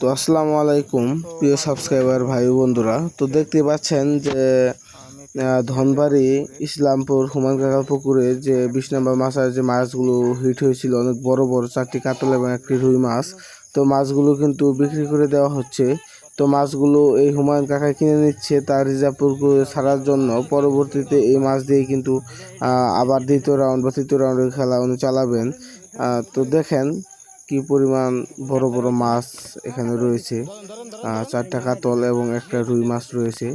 তো আসসালামু আলাইকুম, প্রিয় সাবস্ক্রাইবার ভাই বন্ধুরা। তো দেখতে পাচ্ছেন যে ধনবাড়ি ইসলামপুর হুমান কাকার পুকুরে যে বিশ নম্বর মাছের যে মাছগুলো হিট হয়েছিল, অনেক বড় বড় চারটি কাতল এবং একটি রুই মাছ। তো মাছগুলো কিন্তু বিক্রি করে দেওয়া হচ্ছে। তো মাছগুলো এই হুমায়ুন কাকা কিনে নিচ্ছে তার রিজার্ভ পুকুরে ছাড়ার জন্য। পরবর্তীতে এই মাছ দিয়ে কিন্তু আবার দ্বিতীয় রাউন্ড বা তৃতীয় রাউন্ডের খেলা উনি চালাবেন। তো দেখেন কি পরিমাণ বড় বড় মাছ এখানে রয়েছে? চারটা কাতল এবং একটা রুই মাছ রয়েছে।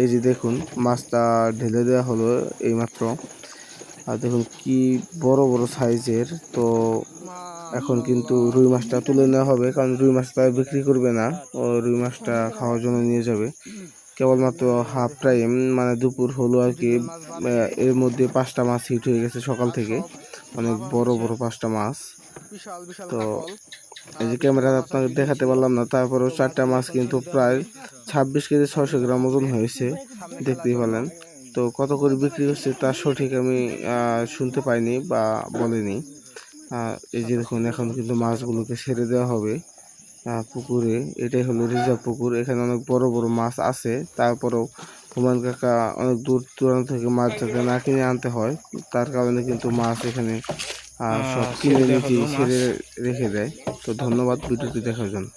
এই যে দেখুন, মাছটা ঢেলে দেওয়া হলো এইমাত্র। আর দেখুন কি বড় বড় সাইজের। তো এখন কিন্তু রুই মাছটা তুলে নেওয়া হবে, কারণ রুই মাছটা বিক্রি করবে না। ও রুই মাছটা খাওয়ার জন্য নিয়ে যাবে। কেবলমাত্র হাফ টাইম মানে দুপুর হলো আর কি এর মধ্যে পাঁচটা মাছ হিট হয়ে গেছে সকাল থেকে। অনেক বড় বড় পাঁচটা মাছ। তো এই যে ক্যামেরা আপনাকে দেখাতে পারলাম না তারপরেও চারটা মাছ কিন্তু প্রায় ছাব্বিশ কেজি ছশো গ্রাম ওজন হয়েছে দেখতেই পেলেন। তো কত করে বিক্রি হচ্ছে তার সঠিক আমি শুনতে পাইনি বা বলিনি। এই যে দেখুন এখন কিন্তু মাছগুলোকে ছেড়ে দেওয়া হবে পুকুরে। এটাই হলো রিজার্ভ পুকুর। এখানে অনেক বড় বড় মাছ আছে তারপরেও হুমান কাকা অনেক দূর দূরান্ত থেকে মাছ যাতে না কিনে আনতে হয় তার কারণে কিন্তু মাছ এখানে আহ, সব কিনে ছেড়ে রেখে দেয়। তো ধন্যবাদ ভিডিওটি দেখার জন্য।